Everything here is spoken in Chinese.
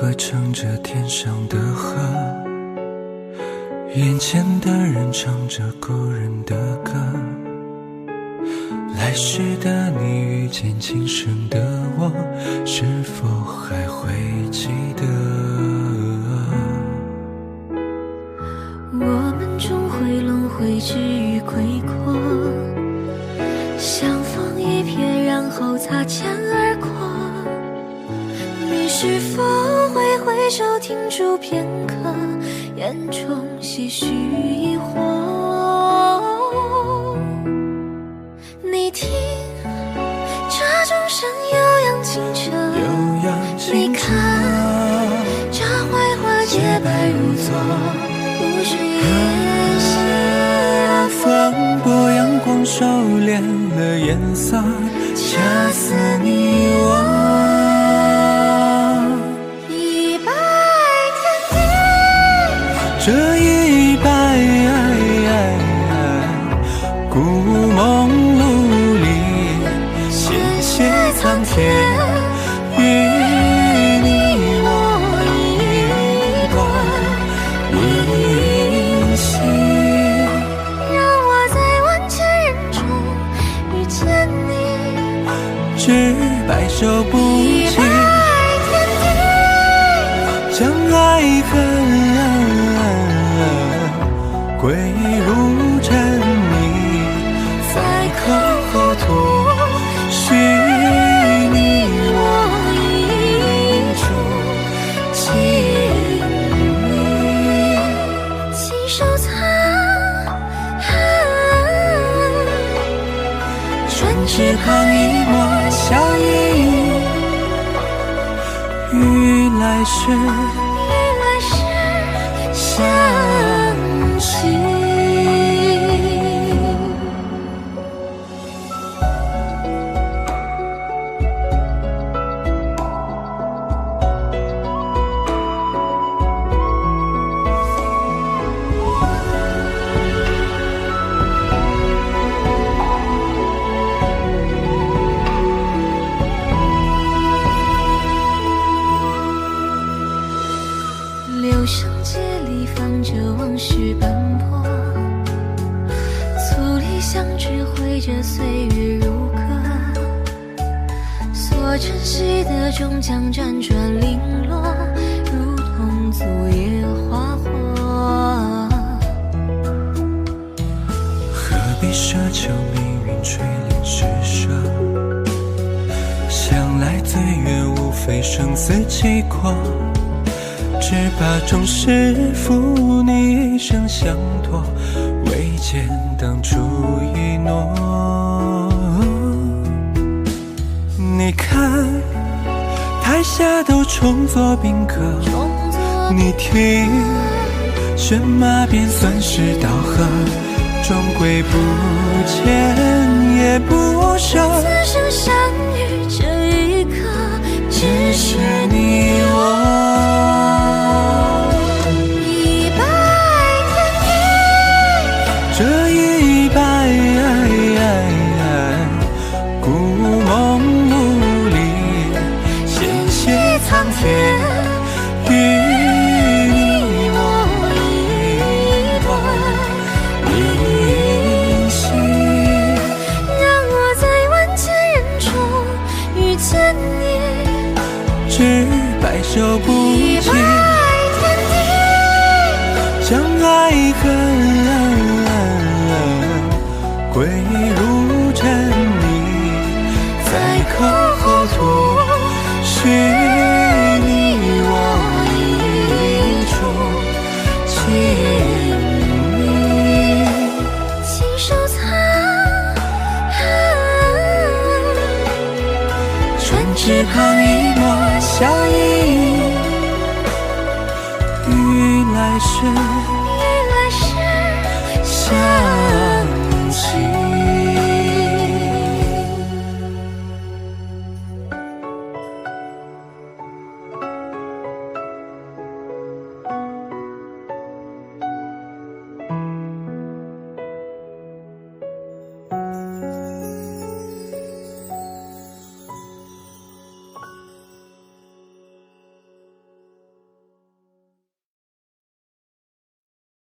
合唱着天上的河，眼前的人唱着故人的歌。来时的你遇见今生的我，是否还会记得？我们终会轮回，至于归过，相逢一瞥，然后擦肩回首，停住片刻，眼中些许疑惑？你听，这钟声悠扬清澈。你，看这槐花洁白如昨，不是烟夕的风。风过阳光收敛了颜色，恰似你我。只白首不一期拜，天地，将爱恨归入真来世原来世相声街里放着往事奔波，粗粝相知绘着岁月如歌，所珍惜的终将辗转零落，如同昨夜花火。何必奢求命运垂怜施舍？想来最远无非生死契阔，只怕终是负你一生相托，未见当初一诺。你看，台下都重作宾客，你听，选马便算是道合，终归不见也不舍。此生相遇这一刻，只是你白首不期，一拜天地。将爱恨归入真谜，在口后吐，许你我一烛情迷。请收藏。春枝旁一抹笑意，是雪。